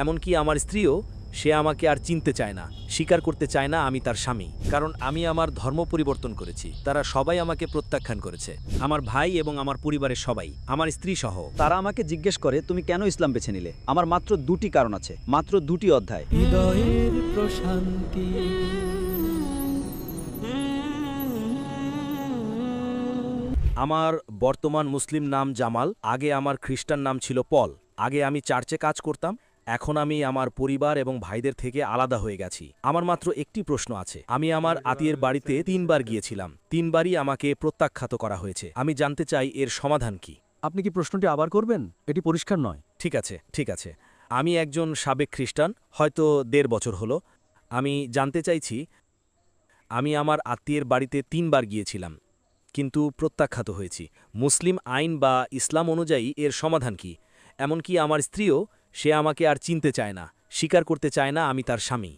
এমনকি আমার স্ত্রীও সে আমাকে আর চিনতে চায় না স্বীকার করতে চায় না আমি তার স্বামী কারণ আমি আমার ধর্ম পরিবর্তন করেছি তারা সবাই আমাকে প্রত্যাখ্যান করেছে আমার ভাই এবং আমার পরিবারের সবাই আমার স্ত্রী সহ। তারা আমাকে জিজ্ঞেস করে তুমি কেন ইসলাম বেছে নিলে? আমার মাত্র দুটি কারণ আছে মাত্র দুটি অধ্যায়। হৃদয়ের প্রশান্তি। আমার বর্তমান মুসলিম নাম জামাল আগে আমার খ্রিস্টান নাম ছিল পল আগে আমি চার্চে কাজ করতাম এখন আমি আমার পরিবার এবং ভাইদের থেকে আলাদা হয়ে গেছি। আমার মাত্র একটি প্রশ্ন আছে। আমি আমার আত্মীয়ের বাড়িতে তিনবার গিয়েছিলাম। তিনবারই আমাকে প্রত্যাখ্যাত করা হয়েছে। আমি জানতে চাই এর সমাধান কি। আপনি কি প্রশ্নটি আবার করবেন? এটি পরিষ্কার নয়। ঠিক আছে ঠিক আছে। আমি একজন সাবেক খ্রিস্টান হয়তো দেড় বছর হলো। আমি জানতে চাইছি আমি আমার আত্মীয়ের বাড়িতে তিনবার গিয়েছিলাম কিন্তু প্রত্যাখ্যাত হয়েছি। মুসলিম আইন বা ইসলাম অনুযায়ী এর সমাধান কি? এমনকি আমার স্ত্রীও সে আমাকে আর চিনতে চায় না স্বীকার করতে চায় না আমি তার স্বামী।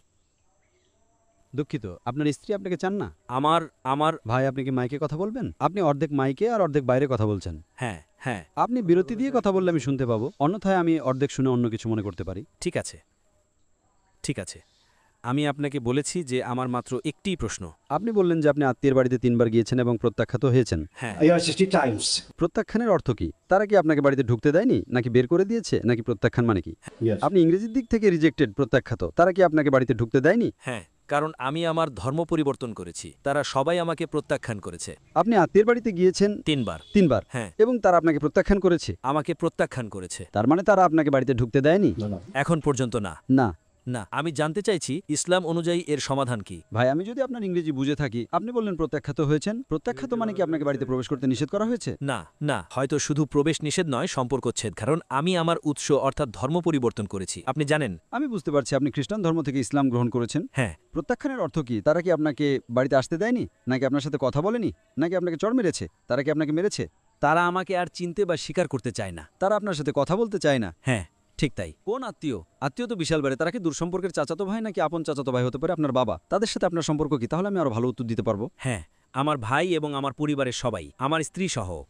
দুঃখিত আপনার স্ত্রী আপনাকে চান না? আমার আমার ভাই আপনি কি মাইকে কথা বলবেন? আপনি অর্ধেক মাইকে আর অর্ধেক বাইরে কথা বলছেন। হ্যাঁ হ্যাঁ। আপনি বিরতি দিয়ে কথা বললে আমি শুনতে পাবো অন্যথায় আমি অর্ধেক শুনে অন্য কিছু মনে করতে পারি। ঠিক আছে। ঠিক আছে। আমি আপনাকে বলেছি যে আমার মাত্র একটিই প্রশ্ন। আপনি বললেন যে আপনি আত্মীয়ের বাড়িতে তিনবার গিয়েছেন এবং প্রত্যাখ্যাত হয়েছেন। হ্যাঁ। Yes, 60 times. প্রত্যাখ্যানের অর্থ কি? তারা কি আপনাকে বাড়িতে ঢুকতে দেয়নি নাকি বের করে দিয়েছে নাকি প্রত্যাখ্যান মানে কি? আপনি ইংরেজির দিক থেকে রিজেক্টেড প্রত্যাখ্যাত। তারা কি আপনাকে বাড়িতে ঢুকতে দেয়নি? হ্যাঁ কারণ আমি আমার ধর্ম পরিবর্তন করেছি। তারা সবাই আমাকে প্রত্যাখ্যান করেছে। আপনি আত্মীয়ের বাড়িতে গিয়েছেন? তিনবার। তিনবার। হ্যাঁ। এবং তারা আপনাকে প্রত্যাখ্যান করেছে? আমাকে প্রত্যাখ্যান করেছে। তার মানে তারা আপনাকে বাড়িতে ঢুকতে দেয়নি. এখন পর্যন্ত না। না। না আমি জানতে চাইছি ইসলাম অনুযায়ী এর সমাধান কি। ভাই আমি যদি আপনার ইংরেজি বুঝে থাকি আপনি বললেন প্রত্যাখ্যাত হয়েছেন। প্রত্যাখ্যাত মানে কি আপনাকে বাড়িতে প্রবেশ করতে নিষেধ করা হয়েছে? না না হয়তো শুধু প্রবেশ নিষেধ নয় সম্পর্ক সম্পর্কচ্ছেদ কারণ আমি আমার উৎস অর্থাৎ ধর্ম পরিবর্তন করেছি। আপনি জানেন? আমি বুঝতে পারছি আপনি খ্রিস্টান ধর্ম থেকে ইসলাম গ্রহণ করেছেন। হ্যাঁ। প্রত্যাখ্যানের অর্থ কি? তারা কি আপনাকে বাড়িতে আসতে দেয়নি? নাকি আপনার সাথে কথা বলেনি? নাকি আপনাকে চড় মেরেছে? তারা কি আপনাকে মেরেছে? তারা আমাকে আর চিনতে বা স্বীকার করতে চায় না। তারা আপনার সাথে কথা বলতে চায় না। হ্যাঁ। ঠিক তাই। কোন আত্মীয়? আত্মীয় তো বিশাল বাড়ি তারা কি দূর সম্পর্কের চাচাতো ভাই নাকি আপন চাচাতো ভাই হতে পারে? আপনার বাবা তাদের সাথে আপনার সম্পর্ক কি? তাহলে আমি আরও ভালো উত্তর দিতে পারব। হ্যাঁ আমার ভাই এবং আমার পরিবারের সবাই আমার স্ত্রী সহ।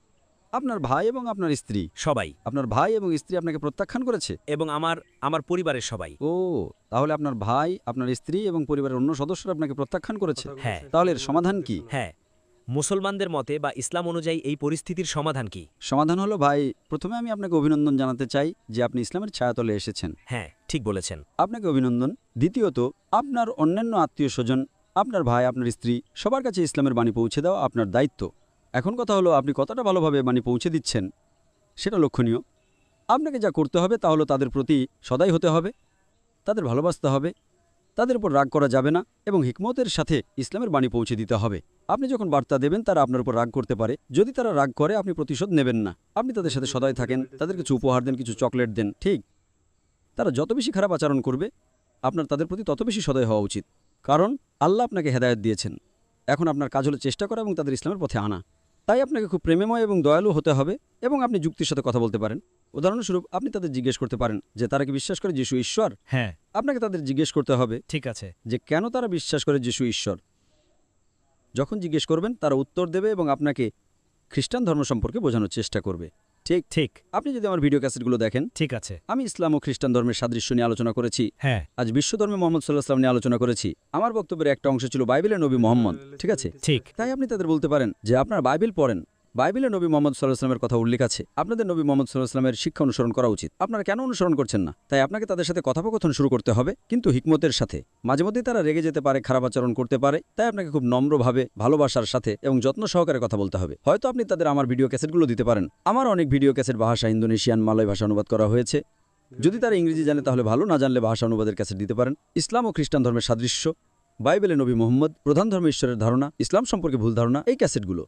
আপনার ভাই এবং আপনার স্ত্রী? সবাই। আপনার ভাই এবং স্ত্রী আপনাকে প্রত্যাখ্যান করেছে? এবং আমার আমার পরিবারের সবাই। ও তাহলে আপনার ভাই আপনার স্ত্রী এবং পরিবারের অন্য সদস্যরা আপনাকে প্রত্যাখ্যান করেছে? হ্যাঁ। তাহলে এর সমাধান কি? হ্যাঁ। মুসলমানদের মতে বা ইসলাম অনুযায়ী এই পরিস্থিতির সমাধান কি? সমাধান হলো ভাই প্রথমে আমি আপনাকে অভিনন্দন জানাতে চাই যে আপনি ইসলামের ছায়াতলে এসেছেন। হ্যাঁ ঠিক বলেছেন। আপনাকে অভিনন্দন। দ্বিতীয়ত আপনার অন্যান্য আত্মীয় স্বজন আপনার ভাই আপনার স্ত্রী সবার কাছে ইসলামের বাণী পৌঁছে দেওয়া আপনার দায়িত্ব। এখন কথা হলো আপনি কতটা ভালোভাবে বাণী পৌঁছে দিচ্ছেন সেটা লক্ষণীয়। আপনাকে যা করতে হবে তা হলো তাদের প্রতি সদাই হতে হবে তাদের ভালোবাসতে হবে তাদের উপর রাগ করা যাবে না এবং হিকমতের সাথে ইসলামের বাণী পৌঁছে দিতে হবে। আপনি যখন বার্তা দেবেন, তারা আপনার উপর রাগ করতে পারে। যদি তারা রাগ করে, আপনি প্রতিশোধ নেবেন না। আপনি তাদের সাথে সদাই থাকেন, তাদের কিছু উপহার দেন, কিছু চকলেট দেন, ঠিক? তারা যত বেশি খারাপ আচরণ করবে, আপনার তাদের প্রতি তত বেশি সদয় হওয়া উচিত। কারণ, আল্লাহ আপনাকে হেদায়ত দিয়েছেন। এখন আপনার কাজ হলো চেষ্টা করা এবং তাদের ইসলামের পথে আনা। তাই আপনাকে খুব প্রেমময় এবং দয়ালু হতে হবে এবং আপনি যুক্তির সাথে কথা বলতে পারেন। উদাহরণস্বরূপ আপনি তাদের জিজ্ঞেস করতে পারেন যে তারা কি বিশ্বাস করে যিশু ঈশ্বর? হ্যাঁ। আপনাকে তাদের জিজ্ঞেস করতে হবে ঠিক আছে। যে কেন তারা বিশ্বাস করে যিশু ঈশ্বর? যখন জিজ্ঞেস করবেন তারা উত্তর দেবে এবং আপনাকে খ্রিস্টান ধর্ম সম্পর্কে বোঝানোর চেষ্টা করবে। ঠিক ঠিক। আপনি যদি আমার ভিডিও ক্যাসেটগুলো দেখেন ঠিক আছে। আমি ইসলাম ও খ্রিস্টান ধর্মের সাদৃশ্য নিয়ে আলোচনা করেছি। হ্যাঁ। আজ বিশ্ব ধর্মে মোহাম্মদ সাল্লাহ সাল্লাম নিয়ে আলোচনা করেছি। আমার বক্তব্যের একটা অংশ ছিল বাইবেলের নবী মোহাম্মদ ঠিক আছে? ঠিক। তাই আপনি তাদের বলতে পারেন যে আপনার বাইবেল পড়েন বাইবেলে নবী মোহাম্মদ সাল্লাহ সাল্লামের কথা উল্লেখ আছে। আপনাদের নবী মোহাম্মদ সাল্লাহ সাল্লামের শিক্ষা অনুসরণ করা উচিত। আপনারা কেন অনুসরণ করছেন না? তাই আপনাকে তাদের সাথে কথোপকথন শুরু করতে হবে, কিন্তু হিকমতের সাথে। মাঝে মধ্যে তারা রেগে যেতে পারে, খারাপ আচরণ করতে পারে, তাই আপনাকে খুব নম্রভাবে, ভালোবাসার সাথে এবং যত্ন সহকারে কথা বলতে হবে। হয়তো আপনি তাদের আমার ভিডিও ক্যাসেটগুলো দিতে পারেন। আমার অনেক ভিডিও ক্যাসেট ভাষা ইন্দোনেশিয়ান, মালয় ভাষা অনুবাদ করা হয়েছে। যদি তারা ইংরেজি জানে, তাহলে ভালো। না জানলে ভাষা অনুবাদের ক্যাসেট দিতে পারেন। ইসলাম ও খ্রিস্টান ধর্মের সাদৃশ্য। বাইবেলে নবী মোহাম্মদ প্রধান ধর্ম ঈশ্বরের ধারণা, ইসলাম সম্পর্কে ভুল ধারণা, এই ক্যাসেটগুলো।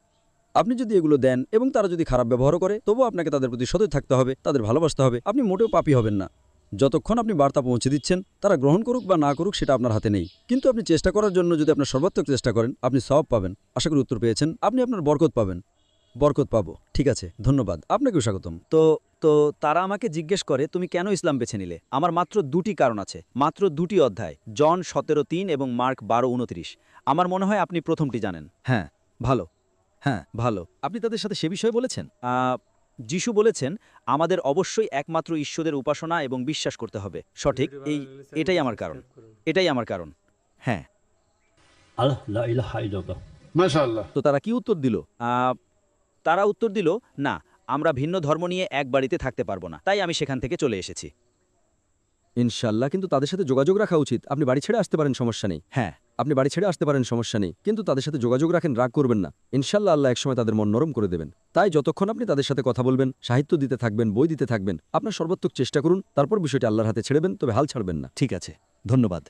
আপনি যদি এগুলো দেন এবং তারা যদি খারাপ ব্যবহার করে, তবুও আপনাকে তাদের প্রতি সদয় থাকতে হবে, তাদের ভালোবাসতে হবে। আপনি মোটেও পাপি হবেন না। যতক্ষণ আপনি বার্তা পৌঁছে দিচ্ছেন, তারা গ্রহণ করুক বা না করুক, সেটা আপনার হাতে নেই। কিন্তু আপনি চেষ্টা করার জন্য যদি আপনার সর্বাত্মক চেষ্টা করেন, আপনি সব পাবেন। আশা করি উত্তর পেয়েছেন। আপনি আপনার বরকত পাবেন। বরকত পাবো। ঠিক আছে, ধন্যবাদ। আপনাকেও স্বাগতম। তো তো তারা আমাকে জিজ্ঞেস করে, তুমি কেন ইসলাম বেছে নিলে? আমার মাত্র দুটি কারণ আছে। মাত্র দুটি অধ্যায়, জন সতেরো তিন এবং মার্ক বারো উনত্রিশ। আমার মনে হয় আপনি প্রথমটি জানেন। হ্যাঁ ভালো। হ্যাঁ ভালো। আপনি তাদের সাথে সে বিষয়ে বলেছেন? যিশু বলেছেন আমাদের অবশ্যই একমাত্র ঈশ্বরের উপাসনা এবং বিশ্বাস করতে হবে। সঠিক এই এটাই আমার কারণ। এটাই আমার কারণ। হ্যাঁ। আল্লাহ লা ইলাহা ইল্লাল্লাহ। মাশাআল্লাহ। তো তারা কি উত্তর দিল? তারা উত্তর দিল না আমরা ভিন্ন ধর্ম নিয়ে এক বাড়িতে থাকতে পারব না। তাই আমি সেখান থেকে চলে এসেছি। ইনশাল্লাহ কিন্তু তাদের সাথে যোগাযোগ রাখা উচিত। আপনি বাড়ি ছেড়ে আসতে পারেন সমস্যা নেই। হ্যাঁ। আপনি বাড়ি ছেড়ে আসতে পারেন সমস্যা নেই। কিন্তু তাদের সাথে যোগাযোগ রাখেন রাগ করবেন না। ইনশাল্লাহ আল্লাহ একসময় তাদের মন নরম করে দেবেন। তাই যতক্ষণ আপনি তাদের সাথে কথা বলবেন সাহিত্য দিতে থাকবেন বই দিতে থাকবেন আপনার সর্বাত্মক চেষ্টা করুন তারপর বিষয়টি আল্লাহর হাতে ছেড়েবেন তবে হাল ছাড়বেন না। ঠিক আছে। ধন্যবাদ।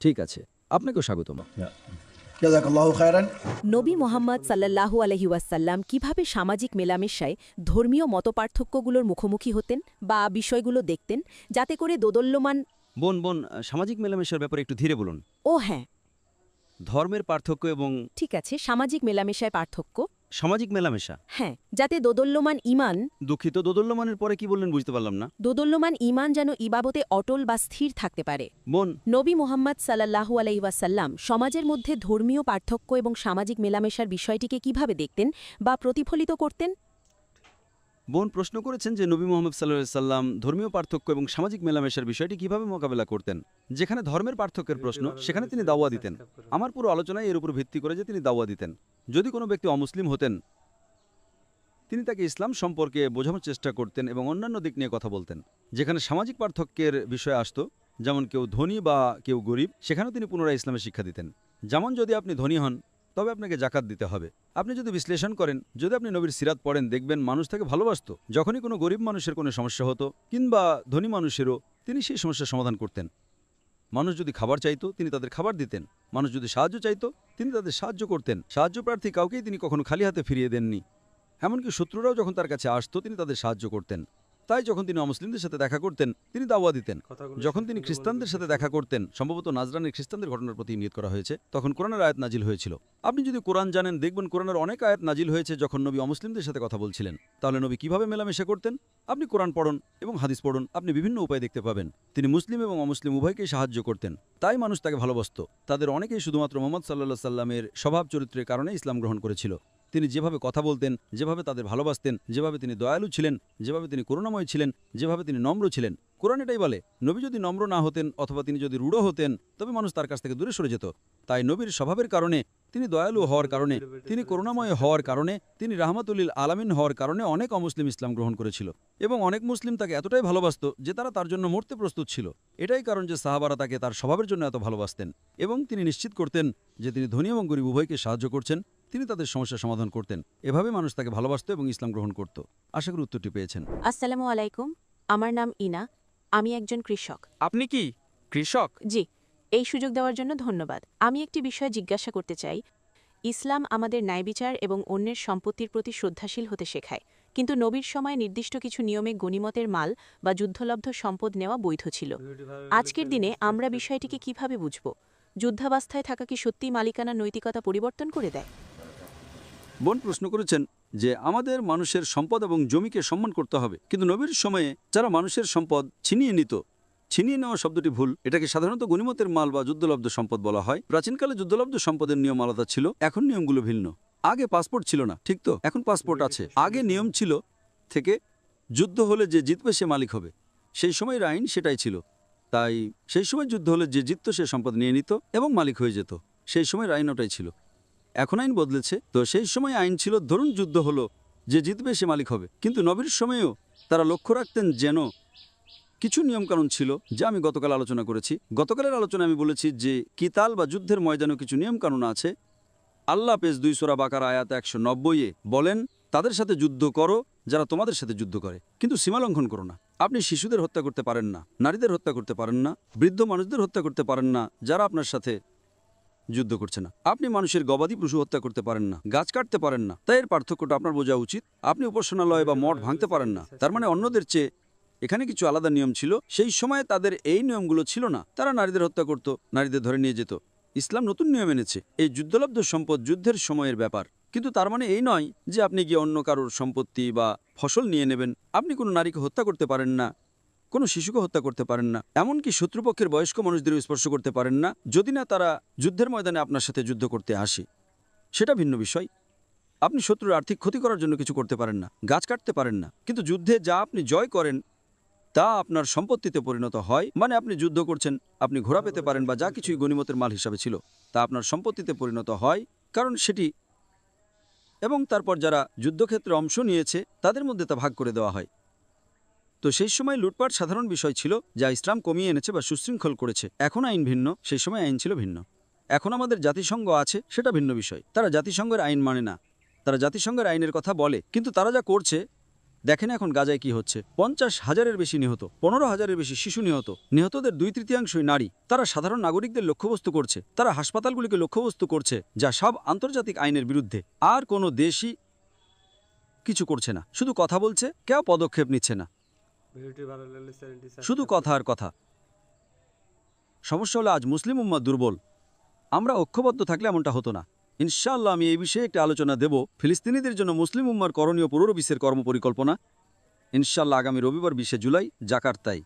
ঠিক আছে। আপনাকেও স্বাগতম। নবী মোহাম্মদ সাল্লাল্লাহু আলহি ওয়াসাল্লাম কীভাবে সামাজিক মেলামেশায় ধর্মীয় মতপার্থক্যগুলোর মুখোমুখি হতেন বা বিষয়গুলো দেখতেন যাতে করে দোদল্যমান বোন বোন সামাজিক মেলামেশার ব্যাপারে একটু ধীরে বলুন। ও হ্যাঁ। ধর্মের পার্থক্য এবং ঠিক আছে সামাজিক মেলামেশায় পার্থক্য। সামাজিক মেলামেশা? হ্যাঁ যাতে দোদল্যমান ইমান দুঃখিত দোদল্যমানের পরে কি বললেন বুঝতে পারলাম না। দোদল্যমান ইমান যেন ইবাবতে অটল বা স্থির থাকতে পারে। বোন। নবী মোহাম্মদ সাল্লাল্লাহু আলহি ওয়াসাল্লাম সমাজের মধ্যে ধর্মীয় পার্থক্য এবং সামাজিক মেলামেশার বিষয়টিকে কীভাবে দেখতেন বা প্রতিফলিত করতেন? বোন প্রশ্ন করেছেন যে নবী মোহাম্মদ সাল্লাহ সাল্লাম ধর্মীয় পার্থক্য এবং সামাজিক মেলামেশার বিষয়টি কীভাবে মোকাবেলা করতেন? যেখানে ধর্মের পার্থক্যের প্রশ্ন, সেখানে তিনি দাওয়া দিতেন। আমার পুরো আলোচনায় এর উপর ভিত্তি করে যে তিনি দাওয়া দিতেন। যদি কোনো ব্যক্তি অমুসলিম হতেন, তিনি তাকে ইসলাম সম্পর্কে বোঝানোর চেষ্টা করতেন এবং অন্যান্য দিক নিয়ে কথা বলতেন। যেখানে সামাজিক পার্থক্যের বিষয় আসতো, যেমন কেউ ধনী বা কেউ গরিব, সেখানেও তিনি পুনরায় ইসলামের শিক্ষা দিতেন। যেমন যদি আপনি ধনী হন তবে আপনাকে জাকাত দিতে হবে। আপনি যদি বিশ্লেষণ করেন, যদি আপনি নবীর সিরাত পড়েন, দেখবেন মানুষ তাকে ভালোবাসত। যখনই কোনো গরিব মানুষের কোনো সমস্যা হতো, কিংবা ধনী মানুষেরও, তিনি সেই সমস্যার সমাধান করতেন। মানুষ যদি খাবার চাইতো, তিনি তাদের খাবার দিতেন। মানুষ যদি সাহায্য চাইতো, তিনি তাদের সাহায্য করতেন। সাহায্য প্রার্থী কাউকেই তিনি কখনো খালি হাতে ফিরিয়ে দেননি। এমনকি শত্রুরাও যখন তার কাছে আসতো, তিনি তাদের সাহায্য করতেন। তাই যখন তিনি অমুসলিমদের সাথে দেখা করতেন তিনি দাওয়া দিতেন। যখন তিনি খ্রিস্টানদের সাথে দেখা করতেন সম্ভবত নাজরানের খ্রিস্টানদের ঘটনার প্রতি ইঙ্গিত করা হয়েছে। তখন কোরআনের আয়াত নাজিল হয়েছিল। আপনি যদি কোরআন জানেন দেখবেন কোরআনের অনেক আয়াত নাজিল হয়েছে যখন নবী অমুসলিমদের সাথে কথা বলছিলেন। তাহলে নবী কীভাবে মেলামেশা করতেন? আপনি কোরআন পড়ন এবং হাদিস পড়ুন আপনি বিভিন্ন উপায় দেখতে পাবেন। তিনি মুসলিম এবং অমুসলিম উভয়কেই সাহায্য করতেন। তাই মানুষ তাকে ভালোবাসত। তাদের অনেকেই শুধুমাত্র মোহাম্মদ সাল্লাহ সাল্লামের স্বভাব চরিত্রের কারণে ইসলাম গ্রহণ করেছিল। তিনি যেভাবে কথা বলতেন, যেভাবে তাদের ভালোবাসতেন, যেভাবে তিনি দয়ালু ছিলেন, যেভাবে তিনি করুণাময় ছিলেন, যেভাবে তিনি নম্র ছিলেন। কোরআন এটাই বলে, নবী যদি নম্র না হতেন অথবা তিনি যদি রূঢ় হতেন, তবে মানুষ তার কাছ থেকে দূরে সরে যেত। তাই নবীর স্বভাবের কারণে, তিনি দয়ালু হওয়ার কারণে, তিনি করুণাময় হওয়ার কারণে, তিনি রাহমাতুল্লিল আলামিন হওয়ার কারণে অনেক অমুসলিম ইসলাম গ্রহণ করেছিল এবং অনেক মুসলিম তাকে এতটাই ভালোবাসত যে তারা তার জন্য মরতে প্রস্তুত ছিল। এটাই কারণ যে সাহাবারা তাকে তার স্বভাবের জন্য এত ভালোবাসতেন এবং তিনি নিশ্চিত করতেন যে তিনি ধনী এবং গরিব, উভয়কে সাহায্য করছেন। তিনি তাদের সমস্যার সমাধান করতেন। এভাবে মানুষ তাকে ভালোবাসত এবং ইসলাম গ্রহণ করত। আশা করি উত্তরটি পেয়েছেন। আসসালামু আলাইকুম। আমার নাম ইনা। আমি একজন কৃষক। আপনি কি কৃষক? জি এই সুযোগ দেওয়ার জন্য ধন্যবাদ। আমি একটি বিষয় জিজ্ঞাসা করতে চাই। ইসলাম আমাদের ন্যায়বিচার এবং অন্যের সম্পত্তির প্রতি শ্রদ্ধাশীল হতে শেখায়। কিন্তু নবীর সময় নির্দিষ্ট কিছু নিয়মে গণিমতের মাল বা যুদ্ধলব্ধ সম্পদ নেওয়া বৈধ ছিল। আজকের দিনে আমরা বিষয়টিকে কীভাবে বুঝব? যুদ্ধাবস্থায় থাকা কি সত্যি মালিকানা নৈতিকতা পরিবর্তন করে দেয়? বোন প্রশ্ন করেছেন যে আমাদের মানুষের সম্পদ এবং জমিকে সম্মান করতে হবে। কিন্তু নবীর সময়ে যারা মানুষের সম্পদ ছিনিয়ে নিত, ছিনিয়ে নেওয়া শব্দটি ভুল। এটাকে সাধারণত গণিমতের মাল বা যুদ্ধলব্ধ সম্পদ বলা হয়। প্রাচীনকালে যুদ্ধলব্ধ সম্পদের নিয়ম আলাদা ছিল, এখন নিয়মগুলো ভিন্ন। আগে পাসপোর্ট ছিল না, ঠিক তো? এখন পাসপোর্ট আছে। আগে নিয়ম ছিল থেকে যুদ্ধ হলে যে জিতবে সে মালিক হবে। সেই সময়ের আইন সেটাই ছিল। তাই সেই সময় যুদ্ধ হলে যে জিতত সে সম্পদ নিয়ে নিত এবং মালিক হয়ে যেত। সেই সময়ের আইন ওটাই ছিল। এখন আইন বদলেছে। তো সেই সময় আইন ছিল, ধরুন যুদ্ধ হলো, যে জিতবে সে মালিক হবে। কিন্তু নবীর সময়েও তারা লক্ষ্য রাখতেন যেন কিছু নিয়মকানুন ছিল, যা আমি গতকাল আলোচনা করেছি। গতকালের আলোচনায় আমি বলেছি যে, কিতাল বা যুদ্ধের ময়দানেও কিছু নিয়মকানুন আছে। আল্লাহ পেজ দুই সোরা বাকার আয়াত একশো নব্বইয়ে বলেন, তাদের সাথে যুদ্ধ করো, যারা তোমাদের সাথে যুদ্ধ করে। কিন্তু সীমালঙ্ঘন করো না। আপনি শিশুদের হত্যা করতে পারেন না, নারীদের হত্যা করতে পারেন না, বৃদ্ধ মানুষদের হত্যা করতে পারেন না, যারা আপনার সাথে যুদ্ধ করছে না। আপনি মানুষের গবাদি পশু হত্যা করতে পারেন না, গাছ কাটতে পারেন না। তাই এর পার্থক্যটা আপনার বোঝা উচিত। আপনি উপাসনালয় বা মঠ ভাঙতে পারেন না। তার মানে অন্যদের চেয়ে এখানে কিছু আলাদা নিয়ম ছিল। সেই সময়ে তাদের এই নিয়মগুলো ছিল না। তারা নারীদের হত্যা করত, নারীদের ধরে নিয়ে যেত। ইসলাম নতুন নিয়ম এনেছে। এই যুদ্ধলব্ধ সম্পদ যুদ্ধের সময়ের ব্যাপার। কিন্তু তার মানে এই নয় যে আপনি গিয়ে অন্য কারোর সম্পত্তি বা ফসল নিয়ে নেবেন। আপনি কোনো নারীকে হত্যা করতে পারেন না। কোনো শিশুকে হত্যা করতে পারেন না। এমনকি শত্রুপক্ষের বয়স্ক মানুষদেরও স্পর্শ করতে পারেন না। যদি না, তারা যুদ্ধের ময়দানে আপনার সাথে যুদ্ধ করতে আসে। সেটা ভিন্ন বিষয়। আপনি শত্রুর আর্থিক ক্ষতি করার জন্য কিছু করতে পারেন না। গাছ কাটতে পারেন না। কিন্তু যুদ্ধে যা আপনি জয় করেন, তা আপনার সম্পত্তিতে পরিণত হয়। মানে আপনি যুদ্ধ করছেন, আপনি ঘোড়া পেতে পারেন বা যা কিছুই গণিমতের মাল হিসাবে ছিল, তা আপনার সম্পত্তিতে পরিণত হয়। কারণ সেটি এবং তারপর যারা যুদ্ধক্ষেত্রে অংশ নিয়েছে, তাদের মধ্যে তা ভাগ করে দেওয়া হয়। তো সেই সময় লুটপাট সাধারণ বিষয় ছিল, যা ইসলাম কমিয়ে এনেছে বা সুশৃঙ্খল করেছে। এখন আইন ভিন্ন, সেই সময় আইন ছিল ভিন্ন। এখন আমাদের জাতিসংঘ আছে, সেটা ভিন্ন বিষয়। তারা জাতিসংঘের আইন মানে না। তারা জাতিসংঘের আইনের কথা বলে, কিন্তু তারা যা করছে, দেখেন এখন গাজায় কি হচ্ছে। পঞ্চাশ হাজারের বেশি নিহত, পনেরো হাজারের বেশি শিশু নিহত। নিহতদের দুই তৃতীয়াংশই নারী। তারা সাধারণ নাগরিকদের লক্ষ্যবস্তু করছে। তারা হাসপাতালগুলিকে লক্ষ্যবস্তু করছে, যা সব আন্তর্জাতিক আইনের বিরুদ্ধে। আর কোনো দেশই কিছু করছে না। শুধু কথা বলছে, কেউ পদক্ষেপ নিচ্ছে না। শুধু কথা আর কথা। সমস্যা হলো আজ মুসলিম উম্মা দুর্বল। আমরা ঐক্যবদ্ধ থাকলে এমনটা হতো না। ইনশাল্লাহ আমি এই বিষয়ে একটি আলোচনা দেব। ফিলিস্তিনিদের জন্য মুসলিম উম্মার করণীয় পুরোরবিসের কর্মপরিকল্পনা। ইনশাল্লাহ আগামী রবিবার বিশে জুলাই জাকার্তায়।